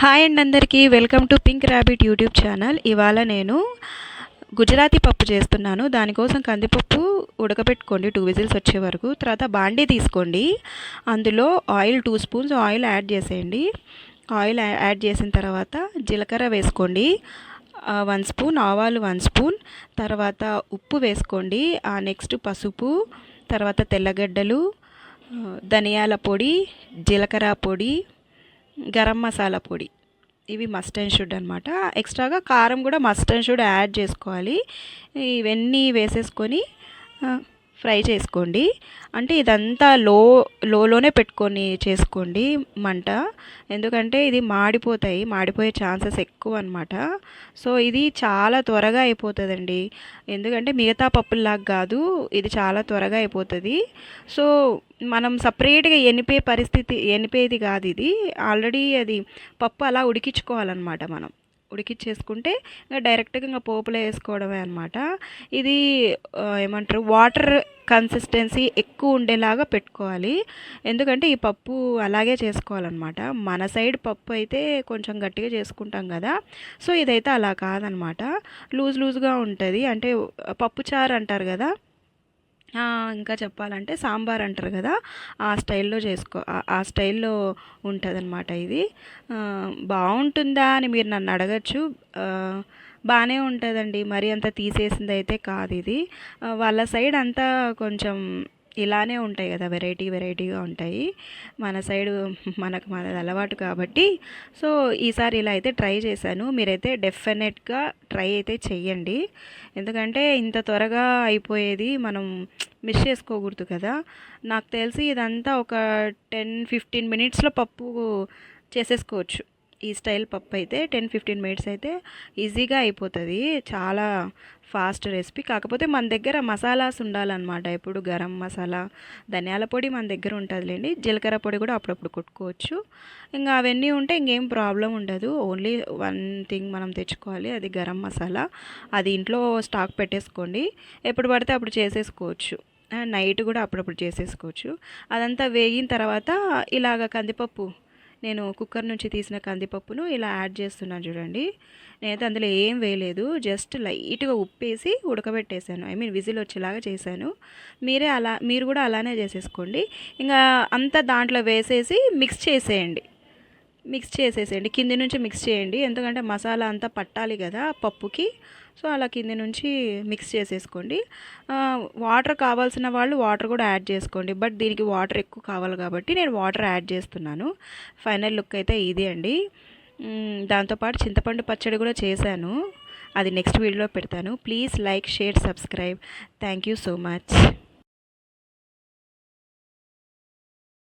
Hi and అందరికీ. Welcome to pink rabbit YouTube channel. ఇవాళ నేను గుజరాతీ పప్పు చేస్తున్నాను. దానికోసం కందిపప్పు ఉడకబెట్టుకోండి. టూ విజిల్స్ వచ్చే వరకు. తర్వాత బాండీ తీసుకోండి. అందులో oil two spoons oil add చేసేయండి. ఆయిల్ యాడ్ చేసిన తర్వాత జీలకర్ర వేసుకోండి. వన్ స్పూన్ ఆవాలు వన్ స్పూన్. తర్వాత ఉప్పు వేసుకోండి. నెక్స్ట్ పసుపు. తర్వాత తెల్లగడ్డలు. ధనియాల పొడి జీలకర్ర పొడి. గరం మసాలా పొడి. ఇవి మస్ట్ అండ్ షుడ్ అనమాట ఎక్స్ట్రాగా కారం కూడా మస్ట్ అండ్ షుడ్ యాడ్ చేసుకోవాలి. ఇవన్నీ వేసేసుకొని ఫ్రై చేసుకోండి. అంటే ఇదంతా లో లోలోనే పెట్టుకొని చేసుకోండి మంట. ఎందుకంటే ఇది మాడిపోతాయి మాడిపోయే ఛాన్సెస్ ఎక్కువ అనమాట సో ఇది చాలా త్వరగా అయిపోతుందండి. ఎందుకంటే మిగతా పప్పుల్లాగా కాదు ఇది చాలా త్వరగా అయిపోతుంది. సో మనం సపరేట్గా ఎనిపే పరిస్థితి ఎనిపేది కాదు ఇది. ఆల్రెడీ అది పప్పు అలా ఉడికించుకోవాలన్నమాట మనం. ఉడికిచ్చేసుకుంటే ఇంకా డైరెక్ట్గా ఇంకా పోపులో వేసుకోవడమే అనమాట ఇది ఏమంటారు వాటర్ కన్సిస్టెన్సీ ఎక్కువ ఉండేలాగా పెట్టుకోవాలి. ఎందుకంటే ఈ పప్పు అలాగే చేసుకోవాలన్నమాట. మన సైడ్ పప్పు అయితే కొంచెం గట్టిగా చేసుకుంటాం కదా. సో ఇదైతే అలా కాదనమాట లూజ్ లూజ్గా ఉంటుంది. అంటే పప్పు చారు అంటారు కదా. ఇంకా చెప్పాలంటే సాంబార్ అంటారు కదా ఆ స్టైల్లో చేసుకో ఆ స్టైల్లో ఉంటుంది అనమాట ఇది బాగుంటుందా అని మీరు నన్ను అడగచ్చు. బాగానే ఉంటుందండి మరి అంత తీసేసింది అయితే కాదు ఇది. వాళ్ళ సైడ్ అంతా కొంచెం ఇలానే ఉంటాయి కదా వెరైటీ వెరైటీగా ఉంటాయి. మన సైడు మనకు మనది అలవాటు కాబట్టి. సో ఈసారి ఇలా అయితే ట్రై చేశాను. మీరైతే డెఫినెట్గా ట్రై అయితే చెయ్యండి. ఎందుకంటే ఇంత త్వరగా అయిపోయేది మనం మిస్ చేసుకోకూడదు కదా. నాకు తెలిసి ఇదంతా ఒక టెన్ ఫిఫ్టీన్ మినిట్స్లో పప్పు చేసేసుకోవచ్చు. ఈ స్టైల్ పప్పు అయితే టెన్ ఫిఫ్టీన్ మినిట్స్ అయితే ఈజీగా అయిపోతుంది. చాలా ఫాస్ట్ రెసిపీ. కాకపోతే మన దగ్గర మసాలాస్ ఉండాలన్నమాట. ఇప్పుడు గరం మసాలా ధనియాల పొడి మన దగ్గర ఉంటుందిలేండి. జీలకర్ర పొడి కూడా అప్పుడప్పుడు కొట్టుకోవచ్చు. ఇంకా అవన్నీ ఉంటే ఇంకేం ప్రాబ్లం ఉండదు. ఓన్లీ వన్ థింగ్ మనం తెచ్చుకోవాలి. అది గరం మసాలా. అది ఇంట్లో స్టాక్ పెట్టేసుకోండి. ఎప్పుడు పడితే అప్పుడు చేసేసుకోవచ్చు. నైట్ కూడా అప్పుడప్పుడు చేసేసుకోవచ్చు. అదంతా వేగిన తర్వాత ఇలాగ కందిపప్పు నేను కుక్కర్ నుంచి తీసిన కందిపప్పును ఇలా యాడ్ చేస్తున్నాను చూడండి. నేనైతే అందులో ఏం వేయలేదు జస్ట్ లైట్గా ఉప్పేసి ఉడకబెట్టేశాను ఐ మీన్ విజిల్ వచ్చేలాగా చేశాను. మీరే అలా మీరు కూడా అలానే చేసేసుకోండి. ఇంకా అంతా దాంట్లో వేసేసి మిక్స్ చేసేయండి. మిక్స్ చేసేసేయండి. కింది నుంచి మిక్స్ చేయండి. ఎందుకంటే మసాలా అంతా పట్టాలి కదా పప్పుకి. సో అలా కింది నుంచి మిక్స్ చేసేసుకోండి. వాటర్ కావాల్సిన వాళ్ళు వాటర్ కూడా యాడ్ చేసుకోండి. బట్ దీనికి వాటర్ ఎక్కువ కావాలి కాబట్టి నేను వాటర్ యాడ్ చేస్తున్నాను. ఫైనల్ లుక్ అయితే ఇది అండి. దాంతోపాటు చింతపండు పచ్చడి కూడా చేశాను. అది నెక్స్ట్ వీడియోలో పెడతాను. Please like share subscribe. Thank you so much.